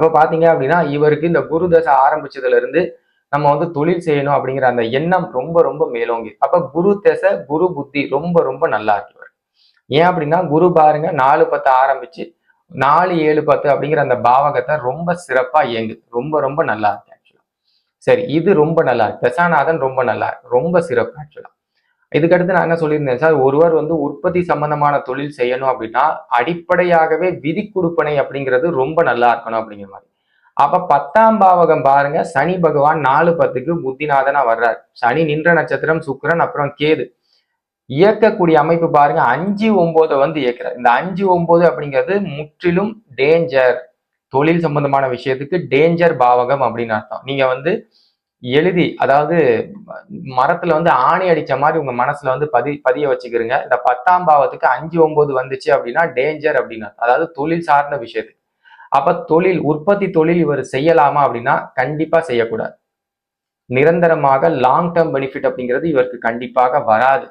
இப்போ பார்த்தீங்க அப்படின்னா இவருக்கு இந்த குரு தசை ஆரம்பிச்சதுல இருந்து நம்ம வந்து தொழில் செய்யணும் அப்படிங்கிற அந்த எண்ணம் ரொம்ப ரொம்ப மேலோங்கி. அப்போ குரு தசை குரு புத்தி ரொம்ப ரொம்ப நல்லா இருக்கு இவர் ஏன் அப்படின்னா குரு பாருங்க நாலு பத்து ஆரம்பிச்சு நாலு ஏழு பத்து அப்படிங்கிற அந்த பாவகத்தை ரொம்ப சிறப்பா இயங்குது ரொம்ப ரொம்ப நல்லா இருக்கு ஆக்சுவலா சரி இது ரொம்ப நல்லா இருக்கு. தசாநாதன் ரொம்ப நல்லா இருக்கு. ரொம்ப சிறப்பு ஆக்சுவலா இதுக்கடுத்து நான் என்ன சொல்லியிருந்தேன் சார் ஒருவர் வந்து உற்பத்தி சம்பந்தமான தொழில் செய்யணும் அப்படின்னா அடிப்படையாகவே விதி கொடுப்பனை அப்படிங்கிறது ரொம்ப நல்லா இருக்கணும் அப்படிங்கிற மாதிரி. அப்ப பத்தாம் பாவகம் பாருங்க சனி பகவான் நாலு பத்துக்கு புத்திநாதனா வர்றார். சனி நின்ற நட்சத்திரம் சுக்கிரன் அப்புறம் கேது. இயக்கக்கூடிய அமைப்பு பாருங்க அஞ்சு ஒன்பதை வந்து இயக்குறாரு. இந்த அஞ்சு ஒன்பது அப்படிங்கிறது முற்றிலும் டேஞ்சர் தொழில் சம்பந்தமான விஷயத்துக்கு டேஞ்சர் பாவகம் அப்படின்னு அர்த்தம். நீங்க வந்து எழுதி அதாவது மரத்துல வந்து ஆணி அடிச்ச மாதிரி உங்க மனசுல வந்து பதி பதிய வச்சுக்கிறீங்க. இந்த பத்தாம் பாவத்துக்கு அஞ்சு ஒன்பது வந்துச்சு அப்படின்னா டேஞ்சர் அப்படின்னு அதாவது தொழில் சார்ந்த விஷயத்து அப்ப தொழில் உற்பத்தி தொழில் இவர் செய்யலாமா அப்படின்னா கண்டிப்பா செய்யக்கூடாது. நிரந்தரமாக லாங் டேர்ம் பெனிஃபிட் அப்படிங்கிறது இவருக்கு கண்டிப்பாக வராது.